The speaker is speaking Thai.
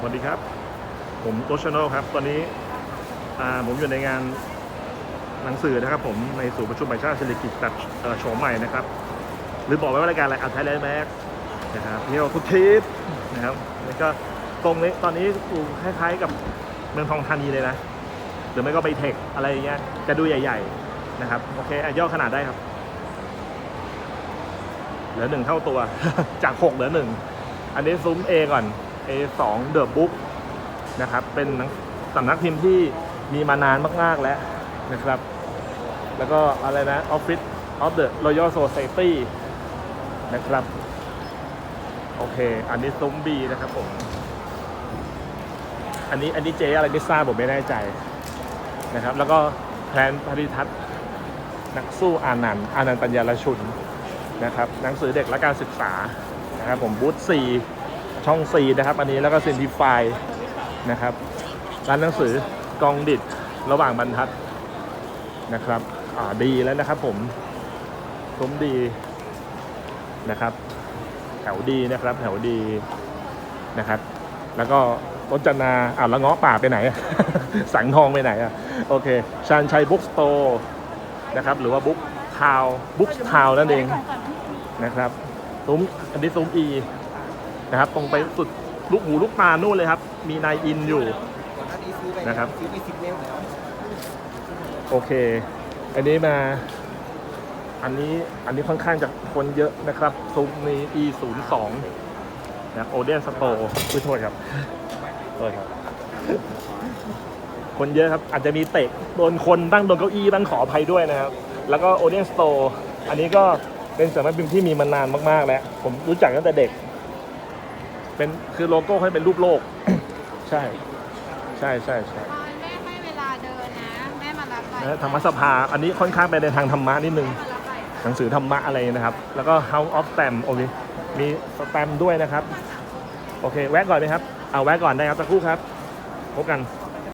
สวัสดีครับ ผมโตชโนครับ ตอนนี้ผมอยู่ในงานหนังสือนะครับผมในศูนย์ประชุมแห่งชาติเศรษฐกิจจัดโฉมใหม่นะครับ หรือบอกไว้ว่ารายการอะไรอัลไทยแลนด์แม็กนะครับที่เราทุกทริปนะครับแล้วก็ตรงนี้ตอนนี้ดูคล้ายๆกับเมืองทองธานีเลยนะ หรือไม่ก็ไปเทคอะไรอย่างเงี้ยจะดูใหญ่ๆนะครับ โอเคอย่อขนาดได้ครับ เหลือหนึ่งเท่าตัว จากหกเหลือหนึ่งอันนี้ซุ้ม A ก่อน A 2 The Book นะครับ เป็นสำนักพิมพ์ที่มีมานานมาก ๆ แล้วนะครับ แล้วก็อะไรนะ Office of the Royal Society นะครับ โอเค อันนี้ซุ้ม B นะครับผม อันนี้อันนี้เจอะไรไม่ทราบผมไม่แน่ใจนะครับ แล้วก็แพลนปริทัศน์นักสู้อานันต์อานันต์ปัญญารชุนนะครับหนังสือเด็กและการศึกษานะครับผมบูธ4 ช่อง4นะครับ อันนี้แล้วก็เซนติฟายนะครับ ร้านหนังสือกองดิดระหว่างบรรทัดนะครับอ่าดีแล้วนะครับผมซุ้มดีนะครับ แถวดีนะครับ แถวดีนะครับ แล้วก็รจนาอ่าล้วเงาะป่าไปไหน สังทองไปไหนอะโอเคชานชัยบุ๊กสโตร์นะครับ หรือว่าบุ๊กทาวบุ๊กทาวนั่นเองนะครับซุ้มอันนี้ซุ้ม E นะครับตรงไปสุดลูกหูลูกตานู่นเลยครับ มีนายอินอยู่ ก่อนหน้านี้ซื้อไปนะครับ ซื้อไปสิบเล่มแล้วโอเค อันนี้มา อันนี้อันนี้ค่อนข้างจะคนเยอะนะครับ ซุ้มนี้ E 0 2นะโอเดียนสโตร์ขอโทษครับโทษครับ คนเยอะครับ อาจจะมีเตะโดนคนตั้งโดนเก้าอี้บ้างขออภัยด้วยนะครับ แล้วก็โอเดียนสโตร์อันนี้ก็เป็นสำนักพิมพ์ที่มีมานานมากๆแล้ว ผมรู้จักตั้งแต่เด็ก เป็นคือโลโก้เขาเป็นรูปโลก ใช่ ใช่ใช่ใช่ตอนแม่ให้เวลาเดินนะ แม่มารับใบนะธรรมสภา อันนี้ค่อนข้างไปในทางธรรมะนิดนึงมารับใบหนังสือธรรมะอะไรนะครับ แล้วก็ House of Stamp โอเคมีสแตมป์ด้วยนะครับ โอเค แวะก่อนไหมครับ เอาแวะก่อนได้ครับสักครู่ครับ พบกัน